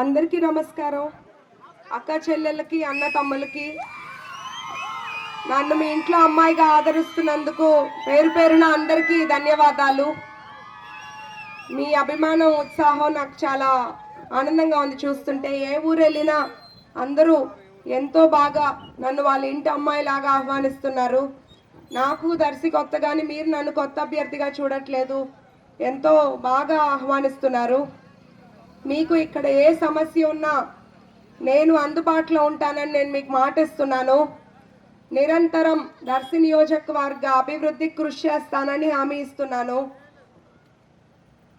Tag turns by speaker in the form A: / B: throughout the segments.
A: అందరికీ నమస్కారం. అక్క చెల్లెళ్ళకి అన్న తమ్ములకి నన్ను మీ ఇంట్లో అమ్మాయిగా ఆదరిస్తున్నందుకు పేరు పేరున అందరికీ ధన్యవాదాలు. మీ అభిమానం ఉత్సాహం నాకు చాలా ఆనందంగా ఉంది. చూస్తుంటే ఏ ఊరు వెళ్ళినా అందరూ ఎంతో బాగా నన్ను వాళ్ళ ఇంటి అమ్మాయిలాగా ఆహ్వానిస్తున్నారు. నాకు దర్శి కొత్త కానీ మీరు నన్ను కొత్త అభ్యర్థిగా చూడట్లేదు. ఎంతో బాగా ఆహ్వానిస్తున్నారు. మీకు ఇక్కడ ఏ సమస్య ఉన్నా నేను అందుబాటులో ఉంటానని నేను మీకు మాటిస్తున్నాను. నిరంతరం దర్శి నియోజకవర్గ అభివృద్ధికి కృషి చేస్తానని హామీ ఇస్తున్నాను.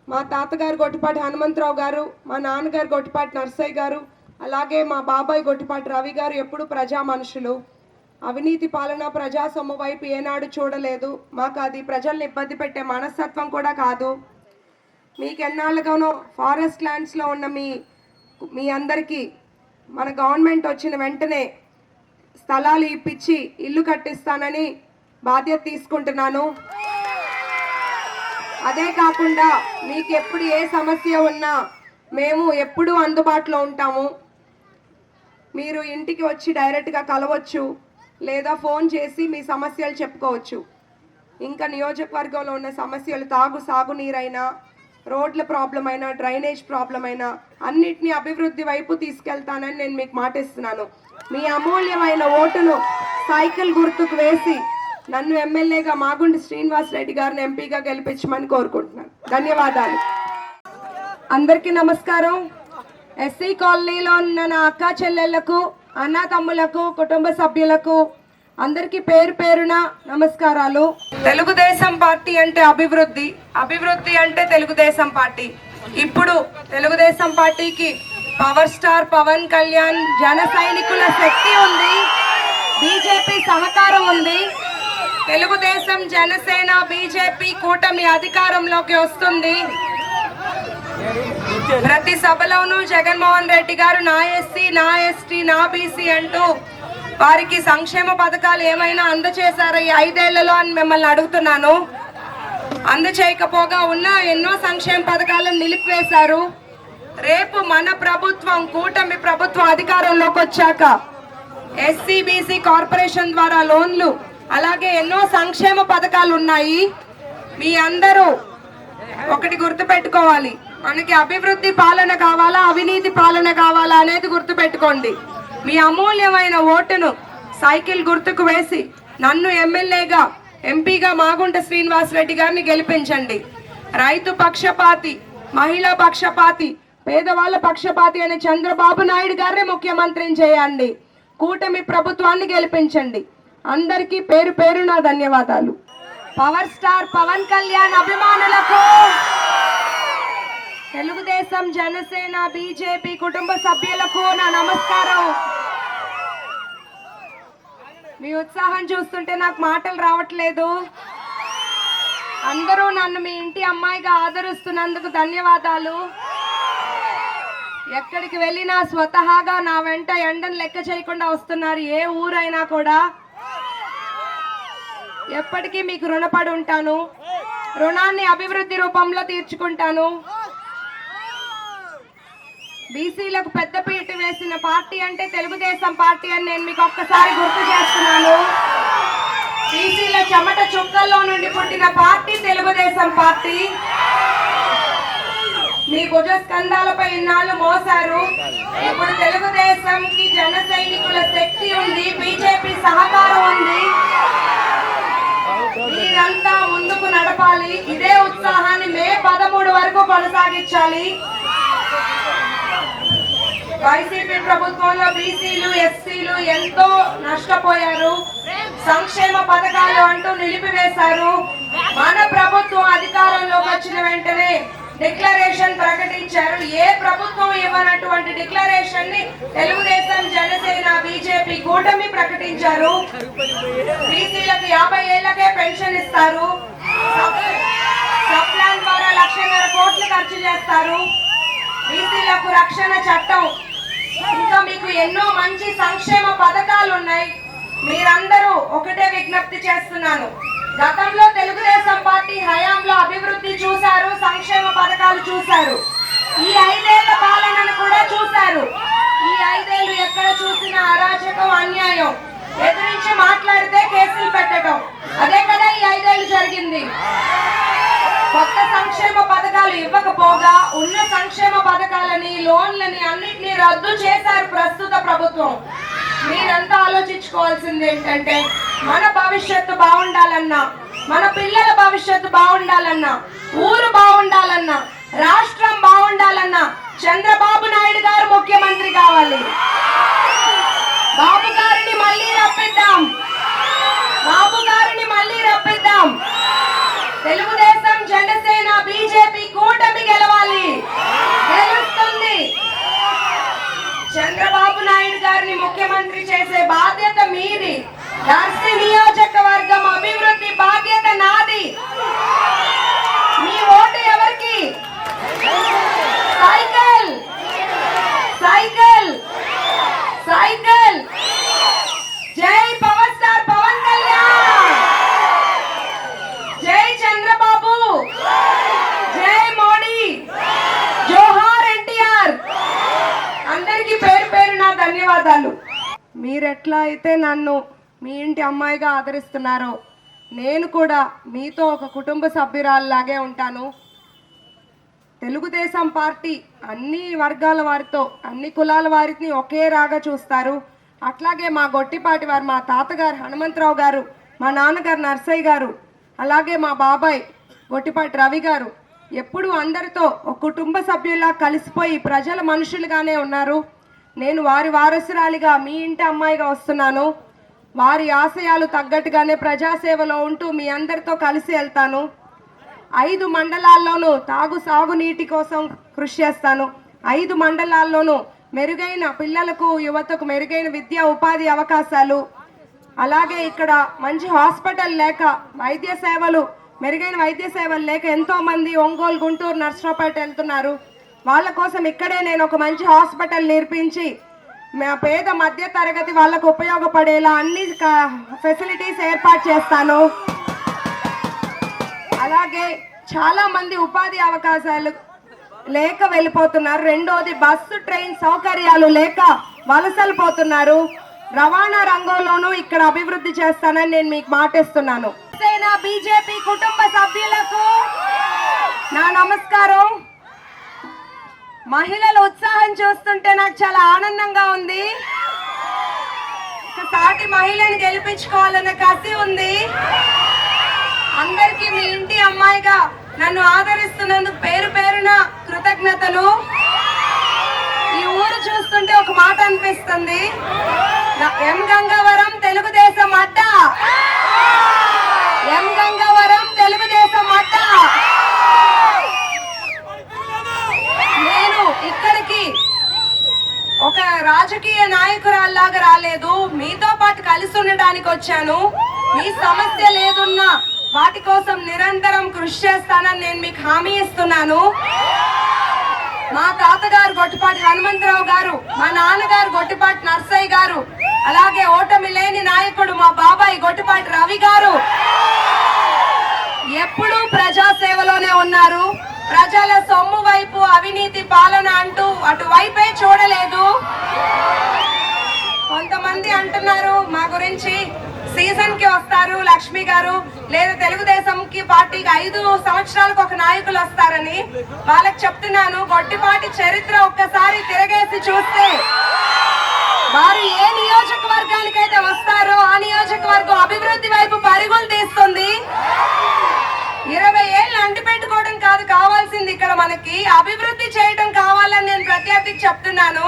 A: మా తాతగారు గొట్టిపాటి హనుమంతరావు గారు మా నాన్నగారు గొట్టిపాటి నర్సయ్య గారు అలాగే మా బాబాయ్ గొట్టిపాటి రవి గారు ఎప్పుడు ప్రజా మనుషులు. అవినీతి పాలన ప్రజా సొమ్ము వైపు ఏనాడు చూడలేదు. మాకు అది ప్రజల్ని ఇబ్బంది పెట్టే మనస్తత్వం కూడా కాదు. మీకు ఎన్నాళ్ళుగానో ఫారెస్ట్ ల్యాండ్స్లో ఉన్న మీ మీ అందరికీ మన గవర్నమెంట్ వచ్చిన వెంటనే స్థలాలు ఇప్పించి ఇల్లు కట్టిస్తానని బాధ్యత తీసుకుంటున్నాను. అదే కాకుండా మీకు ఎప్పుడు ఏ సమస్య ఉన్నా మేము ఎప్పుడూ అందుబాటులో ఉంటాము. మీరు ఇంటికి వచ్చి డైరెక్ట్గా కలవచ్చు లేదా ఫోన్ చేసి మీ సమస్యలు చెప్పుకోవచ్చు. ఇంకా నియోజకవర్గంలో ఉన్న సమస్యలు తాగు సాగునీరైనా రోడ్ల ప్రాబ్లం అయినా డ్రైనేజ్ ప్రాబ్లం అయినా అన్నిటినీ అభివృద్ధి వైపు తీసుకెళ్తానని నేను మీకు మాటిస్తున్నాను. మీ అమూల్యమైన ఓటును సైకిల్ గుర్తుకు వేసి నన్ను ఎమ్మెల్యేగా మాగుండి శ్రీనివాస్ రెడ్డి గారిని ఎంపీగా గెలిపించమని కోరుకుంటున్నాను. ధన్యవాదాలు. అందరికీ నమస్కారం. ఎస్సీ కాలనీలో ఉన్న నా అక్క చెల్లెళ్ళకు అన్న తమ్ములకు కుటుంబ సభ్యులకు అందరికీ పేరు పేరున నమస్కారాలు. తెలుగుదేశం పార్టీ అంటే అభివృద్ధి. అభివృద్ధి అంటే తెలుగుదేశం పార్టీ. ఇప్పుడు తెలుగుదేశం పార్టీకి పవర్ స్టార్ పవన్ కళ్యాణ్ జన సైనికుల శక్తి ఉంది. బీజేపీ సహకారం ఉంది. తెలుగుదేశం జనసేన బీజేపీ కూటమి అధికారంలోకి వస్తుంది. ప్రతి సభలోనూ జగన్మోహన్ రెడ్డి గారు నా ఎస్సీ నా ఎస్టీ నా బీసీ అంటూ వారికి సంక్షేమ పథకాలు ఏమైనా అందచేశారా ఈ ఐదేళ్ళలో అని మిమ్మల్ని అడుగుతున్నాను. అందచేయకపోగా ఉన్న ఎన్నో సంక్షేమ పథకాలను నిలిపివేశారు. రేపు మన ప్రభుత్వం కూటమి ప్రభుత్వం అధికారంలోకి వచ్చాక ఎస్సీబీసీ కార్పొరేషన్ ద్వారా లోన్లు అలాగే ఎన్నో సంక్షేమ పథకాలు ఉన్నాయి. మీ అందరూ ఒకటి గుర్తుపెట్టుకోవాలి. మనకి అభివృద్ధి పాలన కావాలా అవినీతి పాలన కావాలా అనేది గుర్తుపెట్టుకోండి. మీ అమూల్యమైన ఓటును సైకిల్ గుర్తుకు వేసి నన్ను ఎమ్మెల్యేగా ఎంపీగా మాగుంట శ్రీనివాస్ రెడ్డి గారిని గెలిపించండి. రైతు పక్షపాతి మహిళా పక్షపాతి పేదవాళ్ళ పక్షపాతి అనే చంద్రబాబు నాయుడు గారిని ముఖ్యమంత్రిని చేయండి. కూటమి ప్రభుత్వాన్ని గెలిపించండి. అందరికీ పేరు పేరున ధన్యవాదాలు. పవర్ స్టార్ పవన్ కళ్యాణ్ అభిమానులకు తెలుగుదేశం జనసేన బీజేపీ కుటుంబ సభ్యులకు నా నమస్కారం. మీ ఉత్సాహం చూస్తుంటే నాకు మాటలు రావట్లేదు. అందరూ నన్ను మీ ఇంటి అమ్మాయిగా ఆదరిస్తున్నందుకు ధన్యవాదాలు. ఎక్కడికి వెళ్ళినా స్వతహాగా నా వెంట ఎండను లెక్క చేయకుండా వస్తున్నారు ఏ ఊరైనా కూడా. ఎప్పటికీ మీకు రుణపడి ఉంటాను. రుణాన్ని అభివృద్ధి రూపంలో తీర్చుకుంటాను. బీసీలకు పెద్ద పీట వేసిన పార్టీ అంటే తెలుగుదేశం పార్టీ అని నేను మీకు ఒక్కసారి గుర్తు చేస్తున్నాను. బీసీల చెమట చుక్కల్లో నుండి పుట్టిన పార్టీ తెలుగుదేశం పార్టీ. మీ భుజ స్కంధాలపై ఇన్నాళ్ళు మోసారు ఇప్పుడు తెలుగుదేశంకి జన సైనికుల శక్తి ఉంది బీజేపీ సహకారం ఉంది. మీరంతా ముందుకు నడపాలి. ఇదే ఉత్సాహాన్ని మే పదమూడు వరకు కొనసాగించాలి. వైసీపీ ప్రభుత్వంలో బీసీలు ఎస్సీలు ఎంతో నష్టపోయారు. సంక్షేమ పథకాలు అంటూ నిలిపివేశారు. మన ప్రభుత్వం అధికారంలోకి వచ్చిన వెంటనే డిక్లరేషన్ ప్రకటించారు. ఏ ప్రభుత్వం ఇవ్వనటువంటి డిక్లరేషన్ని తెలుగుదేశం జనసేన బీజేపీ కూటమి ప్రకటించారు. బీసీలకు యాభై ఏళ్ళకే పెన్షన్ ఇస్తారు. సబ్ ద్వారా లక్షన్నర కోట్లు ఖర్చు చేస్తారు. బీసీలకు రక్షణ చట్టం ఇంకా మీకు ఎన్నో మంచి సంక్షేమ పథకాలు ఉన్నాయి మీరందరూ ఒకటే విజ్ఞప్తి చేస్తున్నాను. గతంలో తెలుగుదేశం పార్టీ హయాంలో అభివృద్ధి చూశారు సంక్షేమ పథకాలు చూశారు. ఈ ఐదేళ్ళ పాలనను కూడా చూశారు. ఈ ఐదేళ్ళు ఎక్కడ చూసిన అరాచకం అన్యాయం. ఎదురించి మాట్లాడితే కేసులు పెట్టడం. అదే కదా ఈ ఐదేళ్ళు జరిగింది. కొత్త సంక్షేమ పథకాలు ఇవ్వకపోగా ఉన్న సంక్షేమ పథకాలని లోన్లని అన్నిటినీ రద్దు చేశారు ప్రస్తుత ప్రభుత్వం. మీరంతా ఆలోచించుకోవాల్సింది ఏంటంటే మన భవిష్యత్తు బాగుండాలన్నా మన పిల్లల భవిష్యత్తు బాగుండాలన్నా ఊరు బాగుండాలన్నా రాష్ట్రం బాగుండాలన్నా చంద్రబాబు నాయుడు గారు ముఖ్యమంత్రి కావాలి. బాబు గారిని మళ్ళీ రప్పిద్దాం. బాబు గారిని మళ్ళీ రప్పిద్దాం. తెలుగు జనసేన బీజేపీ కూటమి గెలవాలి. గెలుస్తుంది. చంద్రబాబు నాయుడు గారిని ముఖ్యమంత్రి చేసే బాధ్యత మీది. దర్శి నియోజకవర్గం అభివృద్ధి బాధ్యత నాది. మీ ఓటు ఎవరికి? సైకిల్. సైకిల్. సైకిల్ జై పవర్ స్టార్ పవన్ కళ్యాణ్ జై చంద్రబాబు జై మోడీ జోహార్ ఎన్టీఆర్ అందరికీ పేరు పేరు నా ధన్యవాదాలు. మీరెట్లా అయితే నన్ను మీ ఇంటి అమ్మాయిగా ఆదరిస్తున్నారో నేను కూడా మీతో ఒక కుటుంబ సభ్యురాల్లాగే ఉంటాను. తెలుగుదేశం పార్టీ అన్ని వర్గాల వారితో అన్ని కులాల వారిని ఒకే రాగా చూస్తారు. అట్లాగే మా గొట్టిపాటి వారు మా తాతగారు హనుమంతరావు గారు మా నాన్నగారు నర్సయ్య గారు అలాగే మా బాబాయ్ గొట్టిపాటి రవి గారు ఎప్పుడు అందరితో ఒక కుటుంబ సభ్యులా కలిసిపోయి ప్రజల మనుషులుగానే ఉన్నారు. నేను వారి వారసురాలిగా మీ ఇంటి అమ్మాయిగా వస్తున్నాను. వారి ఆశయాలు తగ్గట్టుగానే ప్రజాసేవలో ఉంటూ మీ అందరితో కలిసి వెళ్తాను. ఐదు మండలాల్లోనూ తాగు సాగునీటి కోసం కృషి చేస్తాను. ఐదు మండలాల్లోనూ మెరుగైన పిల్లలకు యువతకు మెరుగైన విద్యా ఉపాధి అవకాశాలు. అలాగే ఇక్కడ మంచి హాస్పిటల్ లేక వైద్య సేవలు మెరుగైన వైద్య సేవలు లేక ఎంతోమంది ఒంగోలు గుంటూరు నర్సరావుపేట వెళ్తున్నారు. వాళ్ళ కోసం ఇక్కడే నేను ఒక మంచి హాస్పిటల్ నిర్మించి మా పేద మధ్య తరగతి వాళ్ళకు ఉపయోగపడేలా అన్ని ఫెసిలిటీస్ ఏర్పాటు చేస్తాను. అలాగే చాలా మంది ఉపాధి అవకాశాలు లేక వెళ్ళిపోతున్నారు. రెండోది బస్సు ట్రైన్ సౌకర్యాలు లేక వలసలు పోతున్నారు. రవాణా రంగంలోనూ ఇక్కడ అభివృద్ధి చేస్తానని నేను మీకు మాటిస్తున్నాను. బీజేపీ కుటుంబ సభ్యులకు నా నమస్కారం. మహిళల ఉత్సాహం చూస్తుంటే నాకు చాలా ఆనందంగా ఉంది. ఒక సాటి మహిళని గెలిపించుకోవాలన్న కసి ఉంది. అందరికీ మీ ఇంటి అమ్మాయిగా నన్ను ఆదరిస్తున్నందుకు పేరు పేరున కృతజ్ఞతలు. ఈ ఊరు చూస్తుంటే ఒక మాట అనిపిస్తుంది. ఎం గంగవరం తెలుగుదేశం అడ్డ. ఎం గంగవరం తెలుగుదేశం అడ్డ నేను ఇక్కడికి ఒక రాజకీయ నాయకురాల్లాగా రాలేదు. మీతో పాటు కలిసి ఉండడానికి వచ్చాను. మీ సమస్య లేదున్నా వాటి కోసం నిరంతరం కృషి చేస్తానని నేను మీకు హామీ ఇస్తున్నాను. మా తాతగారు గొట్టిపాటి హనుమంతరావు గారు మా నాన్నగారు గొట్టిపాటి నర్సయ్య గారు అలాగే ఓటమి లేని నాయకుడు మా బాబాయ్ గొట్టిపాటి రవి గారు. ఎప్పుడూ ప్రజాసేవ ప్రజల సొమ్ము వైపు అవినీతి పాలన అంటూ అటు వైపే చూడలేదు. కొంతమంది అంటున్నారు మా గురించి సీజన్కి వస్తారు లక్ష్మి గారు లేదా తెలుగుదేశం కి పార్టీకి ఐదు సంవత్సరాలకు ఒక నాయకులు వస్తారని వాళ్ళకి చెప్తున్నాను. గొట్టిపాటి చరిత్ర ఒక్కసారి తిరగేసి చూస్తే వారు ఏ నియోజకవర్గానికైతే వస్తారో ఆ నియోజకవర్గం అభివృద్ధి వైపు పరుగులు తీస్తుంది. ఇరవై ఏళ్ళు అంటి పెట్టుకోవడం కాదు కావాల్సింది ఇక్కడ మనకి. అభివృద్ధి చేయడం కావాలని నేను ప్రత్యర్థికి చెప్తున్నాను.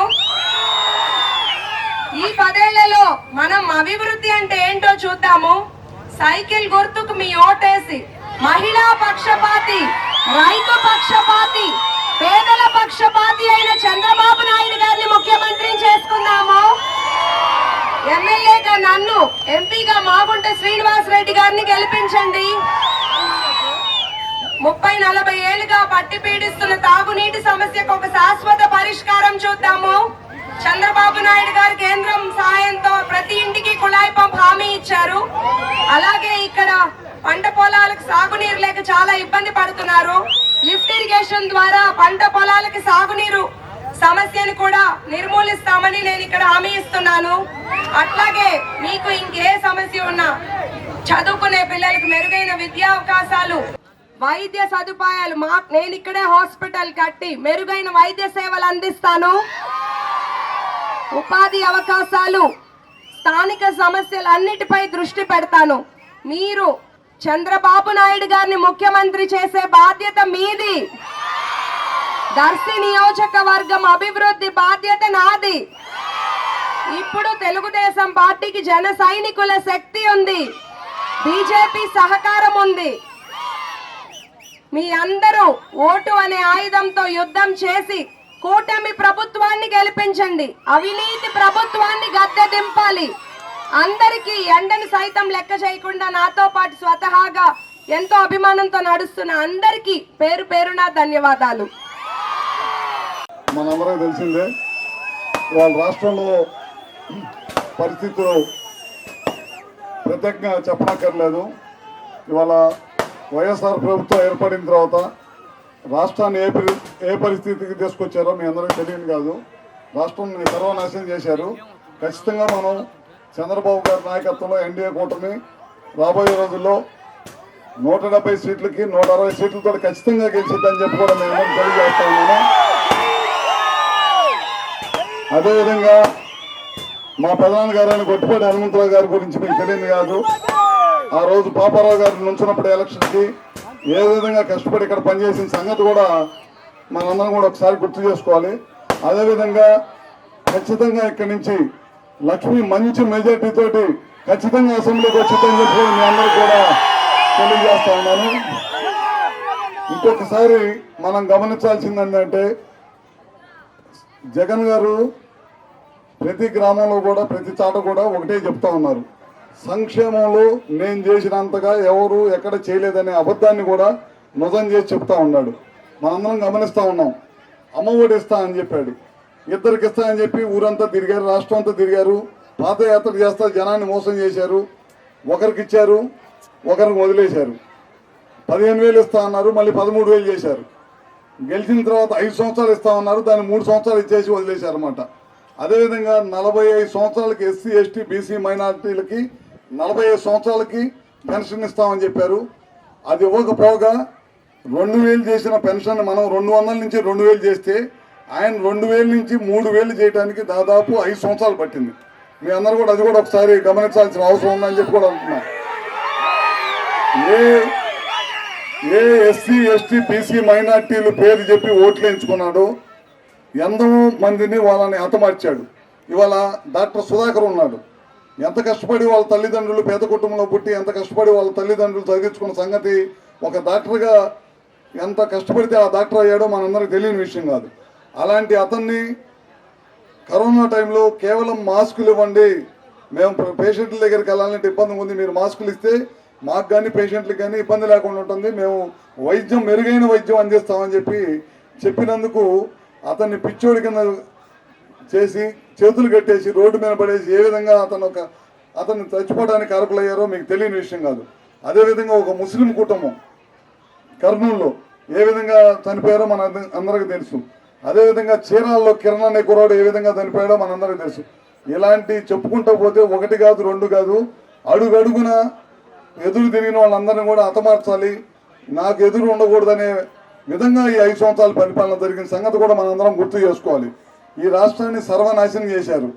A: ఈ పదేళ్ళలో మనం అభివృద్ధి అంటే ఏంటో చూద్దాము. సైకిల్ గుర్తుకు మీ ఓటేసి మహిళా పక్షపాతి రైతు పక్షపాతి పేదల పక్షపాతి అయిన చంద్రబాబు నాయుడు గారిని ముఖ్యమంత్రిని చేసుకుందాము. ఎమ్మెల్యేగా నన్ను ఎంపీగా మాగుంట శ్రీనివాస్ రెడ్డి గారిని గెలిపించండి. ముప్పై నలభై ఏళ్ళుగా పట్టి పీడిస్తున్న తాగునీటి సమస్యకు ఒక శాశ్వత పరిష్కారం చూద్దాము. చంద్రబాబు నాయుడు గారు కేంద్రం సహాయంతో ప్రతి ఇంటికి కుళాయి పంప్ హామీ ఇచ్చారు. అలాగే ఇక్కడ పంట పొలాలకు సాగునీరు లేక చాలా ఇబ్బంది పడుతున్నారు. లిఫ్ట్ ఇరిగేషన్ ద్వారా పంట పొలాలకి సాగునీరు సమస్యను కూడా నిర్మూలిస్తామని నేను ఇక్కడ హామీ ఇస్తున్నాను. అట్లాగే మీకు ఇంకే సమస్య ఉన్నా చదువుకునే పిల్లలకు మెరుగైన విద్యా అవకాశాలు వైద్య సదుపాయాలు మా నేను ఇక్కడే హాస్పిటల్ కట్టి మెరుగైన వైద్య సేవలు అందిస్తాను. ఉపాధి అవకాశాలు స్థానిక సమస్యలన్నిటిపై దృష్టి పెడతాను. మీరు చంద్రబాబు నాయుడు గారిని ముఖ్యమంత్రి చేసే బాధ్యత మీది. దర్శి నియోజకవర్గం అభివృద్ధి బాధ్యత నాది. ఇప్పుడు తెలుగుదేశం పార్టీకి జన సైనికుల శక్తి ఉంది. బీజేపీ సహకారం ఉంది. మీ అందరూ ఓటు అనే ఆయుధంతో యుద్ధం చేసి కూటమి ప్రభుత్వాన్ని గెలిపించండి. అవినీతి ప్రభుత్వాన్ని గద్దె దింపాలి. అందరికీ ఎండను సైతం లెక్క చేయకుండా నాతో పాటు స్వతహాగా ఎంతో అభిమానంతో నడుస్తున్న అందరికీ పేరు పేరున ధన్యవాదాలు.
B: మనందరం తెలిసిందే వాళ్ళ రాష్ట్రంలో పరిస్థితులు ప్రత్యేకంగా చెప్పనక్కర్లేదు. ఇవాళ వైఎస్ఆర్ ప్రభుత్వం ఏర్పడిన తర్వాత రాష్ట్రాన్ని ఏ పరి ఏ పరిస్థితికి తీసుకొచ్చారో మీ అందరికీ తెలియదు కాదు. రాష్ట్రాన్ని సర్వనాశనం చేశారు. ఖచ్చితంగా మనం చంద్రబాబు గారి నాయకత్వంలో ఎన్డీఏ కూటమి రాబోయే రోజుల్లో నూట డెబ్బై సీట్లకి నూట అరవై సీట్లతో ఖచ్చితంగా గెలిచిద్దని చెప్పి కూడా మేము అందరం తెలియజేస్తా ఉన్నాను అదేవిధంగా మా ప్రధాన గారైన గొట్టిపాటి హనుమంతరావు గారి గురించి మీకు తెలియదు కాదు. ఆ రోజు పాపారావు గారు నుంచినప్పుడు ఎలక్షన్కి ఏ విధంగా కష్టపడి ఇక్కడ పనిచేసిన సంగతి కూడా మనందరం కూడా ఒకసారి గుర్తు చేసుకోవాలి. అదేవిధంగా ఖచ్చితంగా ఇక్కడి నుంచి లక్ష్మి మంచి మెజార్టీ తోటి ఖచ్చితంగా అసెంబ్లీకి వచ్చిందని చెప్పి మీ అందరూ కూడా తెలియజేస్తా ఉన్నాను. ఇంకొకసారి మనం గమనించాల్సింది ఏంటంటే జగన్ గారు ప్రతి గ్రామంలో కూడా ప్రతి చాట కూడా ఒకటే చెప్తా ఉన్నారు. సంక్షేమంలో నేను చేసినంతగా ఎవరు ఎక్కడ చేయలేదనే అబద్ధాన్ని కూడా నిజం చేసి చెప్తా ఉన్నాడు. మనందరం గమనిస్తా ఉన్నాం. అమ్మ ఒడి ఇస్తా అని చెప్పాడు. ఇద్దరికి ఇస్తా అని చెప్పి ఊరంతా తిరిగారు రాష్ట్రం అంతా తిరిగారు. పాదయాత్ర చేస్తా జనాన్ని మోసం చేశారు. ఒకరికి ఇచ్చారు ఒకరికి వదిలేశారు. పదిహేను వేలు ఇస్తా అన్నారు మళ్ళీ పదమూడు వేలు చేశారు. గెలిచిన తర్వాత ఐదు సంవత్సరాలు ఇస్తా ఉన్నారు దాన్ని మూడు సంవత్సరాలు ఇచ్చేసి వదిలేశారు అనమాట అదేవిధంగా నలభై ఐదు సంవత్సరాలకి ఎస్సీ ఎస్టీ బీసీ మైనారిటీలకి నలభై ఐదు సంవత్సరాలకి పెన్షన్ ఇస్తామని చెప్పారు. అది ఇవ్వకపోగా రెండు వేలు చేసిన పెన్షన్ మనం రెండు వందల నుంచి రెండు వేలు చేస్తే ఆయన రెండు వేల నుంచి మూడు వేలు చేయడానికి దాదాపు ఐదు సంవత్సరాలు పట్టింది. మీ అందరూ కూడా అది కూడా ఒకసారి గమనించాల్సిన అవసరం ఉందని చెప్పి కూడా అంటున్నా. ఏ ఏ ఎస్సీ ఎస్టీ బీసీ మైనార్టీలు పేరు చెప్పి ఓట్లు ఎంచుకున్నాడు ఎంతో మందిని వాళ్ళని హతమార్చాడు. ఇవాళ డాక్టర్ సుధాకర్ ఉన్నాడు. ఎంత కష్టపడి వాళ్ళ తల్లిదండ్రులు పేద కుటుంబంలో పుట్టి ఎంత కష్టపడి వాళ్ళ తల్లిదండ్రులు చదివించుకున్న సంగతి ఒక డాక్టర్గా ఎంత కష్టపడితే ఆ డాక్టర్ అయ్యాడో మనందరికి తెలియని విషయం కాదు. అలాంటి అతన్ని కరోనా టైంలో కేవలం మాస్కులు ఇవ్వండి. మేము పేషెంట్ల దగ్గరికి వెళ్ళాలంటే ఇబ్బంది ఉంది. మీరు మాస్కులు ఇస్తే మాకు కానీ పేషెంట్లకు కానీ ఇబ్బంది లేకుండా ఉంటుంది. మేము వైద్యం మెరుగైన వైద్యం అందిస్తామని చెప్పి చెప్పినందుకు అతన్ని పిచ్చోడి కింద చేసి చేతులు కట్టేసి రోడ్డు మీద పడేసి ఏ విధంగా అతను ఒక అతను చచ్చిపోవడానికి కారకులయ్యారో మీకు తెలియని విషయం కాదు. అదేవిధంగా ఒక ముస్లిం కుటుంబం కర్నూలులో ఏ విధంగా చనిపోయారో మన అందరికీ తెలుసు. అదేవిధంగా చీరాల్లో కిరణ్ అనే కురాడు ఏ విధంగా చనిపోయాడో మనందరికీ తెలుసు. ఇలాంటి చెప్పుకుంటూ పోతే ఒకటి కాదు రెండు కాదు అడుగు అడుగున ఎదురు తిరిగిన వాళ్ళందరినీ కూడా అతమార్చాలి నాకు ఎదురు ఉండకూడదనే విధంగా ఈ ఐదు సంవత్సరాల పరిపాలన జరిగిన సంగతి కూడా మనందరం గుర్తు చేసుకోవాలి. ఈ రాష్ట్రాన్ని సర్వనాశనం చేశారు.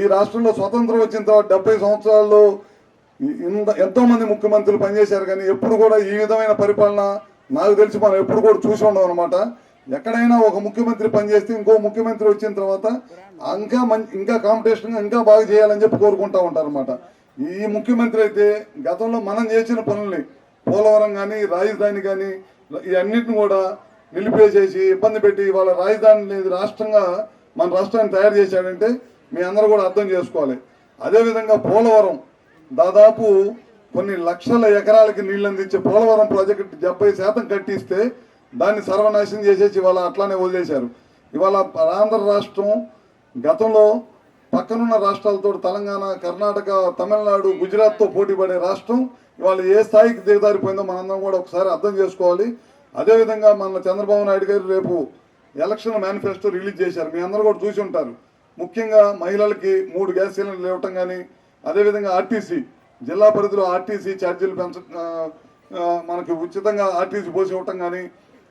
B: ఈ రాష్ట్రంలో స్వతంత్రం వచ్చిన తర్వాత డెబ్బై సంవత్సరాల్లో ఇంత ఎంతో మంది ముఖ్యమంత్రులు పనిచేశారు కానీ ఎప్పుడు కూడా ఈ విధమైన పరిపాలన నాకు తెలిసి మనం ఎప్పుడు కూడా చూసి ఉండవు అనమాట ఎక్కడైనా ఒక ముఖ్యమంత్రి పనిచేస్తే ఇంకో ముఖ్యమంత్రి వచ్చిన తర్వాత ఇంకా మంచి ఇంకా కాంపిటీషన్ ఇంకా బాగా చేయాలని చెప్పి కోరుకుంటా ఉంటారు అనమాట ఈ ముఖ్యమంత్రి అయితే గతంలో మనం చేసిన పనుల్ని పోలవరం కానీ రాజధాని కానీ ఇవన్నిటిని కూడా నిలిపేసేసి ఇబ్బంది పెట్టి వాళ్ళ రాజధాని లేదు రాష్ట్రంగా మన రాష్ట్రాన్ని తయారు చేశాడంటే మీ అందరూ కూడా అర్థం చేసుకోవాలి. అదేవిధంగా పోలవరం దాదాపు కొన్ని లక్షల ఎకరాలకి నీళ్ళు అందించే పోలవరం ప్రాజెక్టు డెబ్బై శాతం కట్టిస్తే దాన్ని సర్వనాశనం చేసేసి ఇవాళ అట్లానే వదిలేశారు. ఇవాళ ఆంధ్ర రాష్ట్రం గతంలో పక్కనున్న రాష్ట్రాలతో తెలంగాణ కర్ణాటక తమిళనాడు గుజరాత్తో పోటీ పడే రాష్ట్రం ఇవాళ ఏ స్థాయికి దిగదారిపోయిందో మనందరం కూడా ఒకసారి అర్థం చేసుకోవాలి. అదేవిధంగా మన చంద్రబాబు నాయుడు గారు రేపు ఎలక్షన్ మేనిఫెస్టో రిలీజ్ చేశారు. మీ అందరూ కూడా చూసి ఉంటారు. ముఖ్యంగా మహిళలకి మూడు గ్యాస్ సిలిండర్లు ఇవ్వటం కానీ అదేవిధంగా ఆర్టీసీ జిల్లా పరిధిలో ఆర్టీసీ ఛార్జీలు పెంచ మనకి ఉచితంగా ఆర్టీసీ పోసి ఇవ్వటం కానీ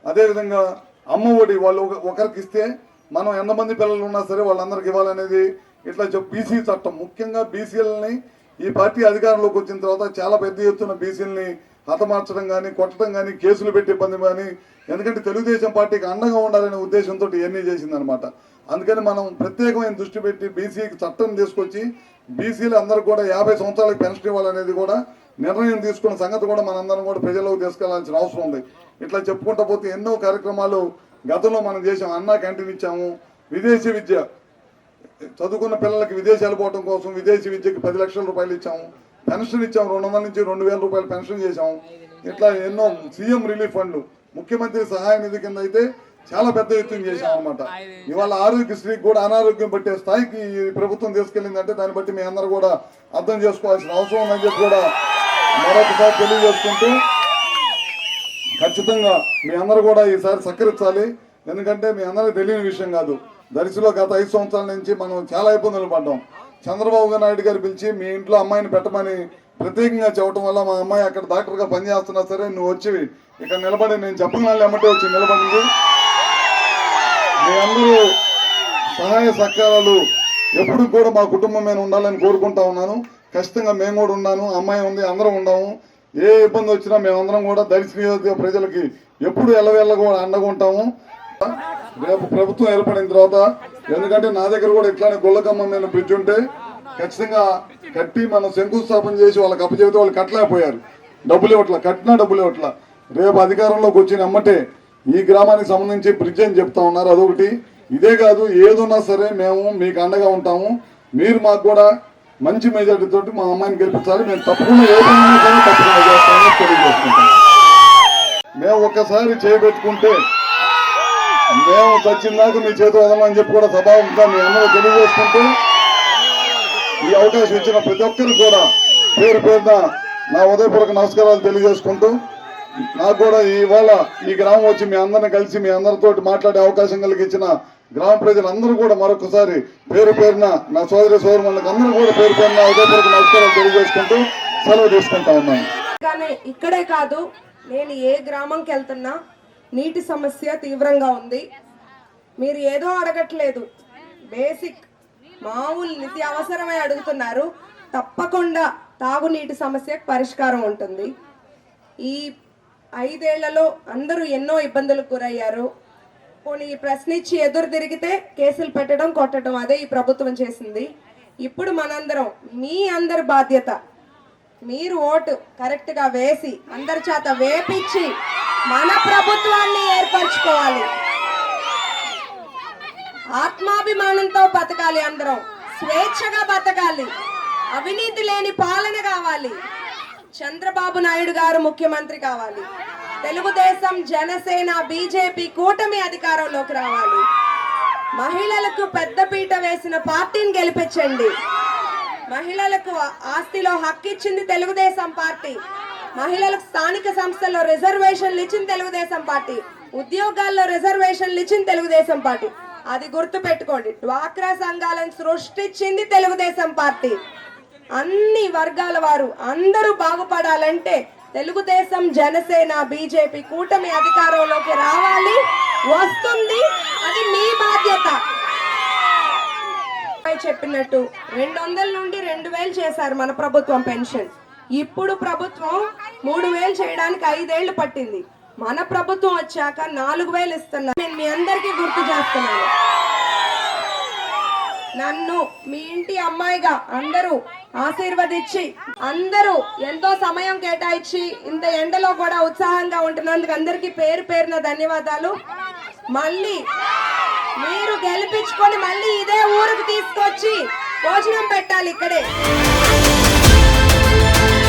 B: అదేవిధంగా అమ్మ ఒడి వాళ్ళు ఒక- ఒకరికి ఇస్తే మనం ఎంతమంది పిల్లలు ఉన్నా సరే వాళ్ళందరికి ఇవ్వాలనేది ఇట్లా చెప్పి బీసీ చట్టం. ముఖ్యంగా బీసీలని ఈ పార్టీ అధికారంలోకి వచ్చిన తర్వాత చాలా పెద్ద ఎత్తున బీసీలని హతమార్చడం కానీ కొట్టడం కానీ కేసులు పెట్టి ఇబ్బంది కానీ ఎందుకంటే తెలుగుదేశం పార్టీకి అండగా ఉండాలనే ఉద్దేశంతో ఇవన్నీ చేసిందనమాట అందుకని మనం ప్రత్యేకమైన దృష్టి పెట్టి బీసీకి చట్టం తీసుకొచ్చి బీసీలు అందరూ కూడా యాభై సంవత్సరాలకు పెన్షన్ ఇవ్వాలనేది కూడా నిర్ణయం తీసుకున్న సంగతి కూడా మనందరం కూడా ప్రజలకు తీసుకెళ్ళాల్సిన అవసరం ఉంది. ఇట్లా చెప్పుకుంటా పోతే ఎన్నో కార్యక్రమాలు గతంలో మనం చేసాం అన్నా క్యాంటీన్ ఇచ్చాము విదేశీ విద్య. చదువుకున్న పిల్లలకి విదేశాలు పోవడం కోసం విదేశీ విద్యకి పది లక్షల రూపాయలు ఇచ్చాము. పెన్షన్ ఇచ్చాం రెండు వందల నుంచి రెండు వేల రూపాయలు పెన్షన్ చేశాం. ఇట్లా ఎన్నో సీఎం రిలీఫ్ ఫండ్లు ముఖ్యమంత్రి సహాయ నిధి కింద అయితే చాలా పెద్ద ఎత్తున చేశాం అనమాట ఇవాళ ఆరోగ్యశ్రీకి కూడా అనారోగ్యం పట్టే స్థాయికి ఈ ప్రభుత్వం తీసుకెళ్ళిందంటే దాన్ని బట్టి మీ అందరూ కూడా అర్థం చేసుకోవాల్సిన అవసరం ఉందని చెప్పి కూడా మరొకసారి తెలియజేసుకుంటూ ఖచ్చితంగా మీ అందరూ కూడా ఈసారి సహకరించాలి. ఎందుకంటే మీ అందరికి తెలియని విషయం కాదు. దరిశిలో గత ఐదు సంవత్సరాల నుంచి మనం చాలా ఇబ్బందులు పడ్డాం. చంద్రబాబు నాయుడు గారు పిలిచి మీ ఇంట్లో అమ్మాయిని పెట్టమని ప్రత్యేకంగా చెప్పడం వల్ల మా అమ్మాయి అక్కడ డాక్టర్గా పనిచేస్తున్నా సరే నువ్వు వచ్చి ఇక్కడ నిలబడి నేను చెప్పగానే ఎమ్మటే వచ్చి నిలబడింది మీ అందరూ సహాయ సహకారాలు ఎప్పుడు కూడా మా కుటుంబం మీద ఉండాలని కోరుకుంటా ఉన్నాను. ఖచ్చితంగా మేము కూడా ఉన్నాను అమ్మాయి ఉంది అందరం ఉన్నాము. ఏ ఇబ్బంది వచ్చినా మేమందరం కూడా దళిత నియోజక ప్రజలకి ఎప్పుడు ఎల్లవేళ్ళ కూడా అండగా ఉంటాము. రేపు ప్రభుత్వం ఏర్పడిన తర్వాత ఎందుకంటే నా దగ్గర కూడా ఇట్లానే గొల్లకమ్మ మీద బ్రిడ్జ్ ఉంటే ఖచ్చితంగా కట్టి మనం శంకుస్థాపన చేసి వాళ్ళకి అప్పచెబితే వాళ్ళు కట్టలేకపోయారు. డబ్బులు ఇవ్వట్ల కట్టినా డబ్బులు ఇవ్వట్ల. రేపు అధికారంలోకి వచ్చిన నమ్మటే ఈ గ్రామానికి సంబంధించి బ్రిడ్జ్ అని చెప్తా ఉన్నారు. అదొకటి. ఇదే కాదు ఏదున్నా సరే మేము మీకు అండగా ఉంటాము. మీరు మాకు కూడా మంచి మెజార్టీతో మా అమ్మాయిని గెలిపించాలి. మేము తప్పకుండా ఏ సరే తప్పకుండా చేస్తామని తెలియజేసుకుంటాం. మేము ఒక్కసారి చేయబెట్టుకుంటే మేము చచ్చిందాక మీ చేతి వదలమని చెప్పి కూడా సభాముఖంగా మీ అందరూ తెలియజేసుకుంటూ ఈ అవకాశం ఇచ్చిన ప్రతి ఒక్కరికి కూడా పేరు పేరున నా ఉదయపూర్వక నమస్కారాలు తెలియజేసుకుంటూ నాకు కూడా ఇవాళ ఈ గ్రామం వచ్చి మీ అందరిని కలిసి మీ అందరితో మాట్లాడే అవకాశం కలిగించిన గ్రామ ప్రజలందరూ కూడా మరొకసారి పేరు పేరున నా సోదరి సోదరులకు అందరూ కూడా పేరు పేరున ఉదయపూర్వక నమస్కారాలు తెలియజేసుకుంటూ సెలవు తీసుకుంటా ఉన్నాను.
A: కానీ ఇక్కడే కాదు నేను ఏ గ్రామంకి వెళ్తున్నా నీటి సమస్య తీవ్రంగా ఉంది. మీరు ఏదో అడగట్లేదు. బేసిక్ మామూలు నిత్య అవసరమే అడుగుతున్నారు. తప్పకుండా తాగునీటి సమస్యకు పరిష్కారం ఉంటుంది. ఈ ఐదేళ్ళలో అందరూ ఎన్నో ఇబ్బందులకు గురయ్యారు. పోనీ ఈ ఎదురు తిరిగితే కేసులు పెట్టడం కొట్టడం అదే ఈ ప్రభుత్వం చేసింది. ఇప్పుడు మనందరం మీ అందరి బాధ్యత మీరు ఓటు కరెక్ట్గా వేసి అందరి చేత వేపించి మన ప్రభుత్వాన్ని ఏర్పరచుకోవాలి. ఆత్మాభిమానంతో బతకాలి అందరం. స్వేచ్ఛగా బతకాలి. అవినీతి లేని పాలన కావాలి. చంద్రబాబు నాయుడు గారు ముఖ్యమంత్రి కావాలి. తెలుగుదేశం జనసేన బీజేపీ కూటమి అధికారంలోకి రావాలి. మహిళలకు పెద్దపీట వేసిన పార్టీని గెలిపించండి. మహిళలకు ఆస్తిలో హక్కు ఇచ్చింది తెలుగుదేశం పార్టీ. మహిళలకు స్థానిక సంస్థల్లో రిజర్వేషన్లు ఇచ్చిన తెలుగుదేశం పార్టీ. ఉద్యోగాల్లో రిజర్వేషన్లు ఇచ్చిన తెలుగుదేశం పార్టీ. అది గుర్తు పెట్టుకోండి డ్వాక్రా సంఘాలను సృష్టించింది తెలుగుదేశం పార్టీ. అన్ని వర్గాల వారు అందరూ బాగుపడాలంటే తెలుగుదేశం జనసేన బీజేపీ కూటమి అధికారంలోకి రావాలి వస్తుంది అది మీ బాధ్యత. చెప్పినట్టు రెండు వందల నుండి రెండు వేలు చేశారు మన ప్రభుత్వం పెన్షన్. ఇప్పుడు ప్రభుత్వం మూడు వేలు చేయడానికి ఐదేళ్ళు పట్టింది. మన ప్రభుత్వం వచ్చాక నాలుగు వేలు ఇస్తున్నారు. నేను మీ అందరికీ గుర్తు చేస్తున్నాను. నన్ను మీ ఇంటి అమ్మాయిగా అందరూ ఆశీర్వదించి అందరూ ఎంతో సమయం కేటాయించి ఇంత ఎండలో కూడా ఉత్సాహంగా ఉంటున్నందుకు అందరికీ పేరు పేరున ధన్యవాదాలు. మళ్ళీ మీరు గెలిపించుకొని మళ్ళీ ఇదే ఊరికి తీసుకొచ్చి భోజనం పెట్టాలి ఇక్కడే. Thank you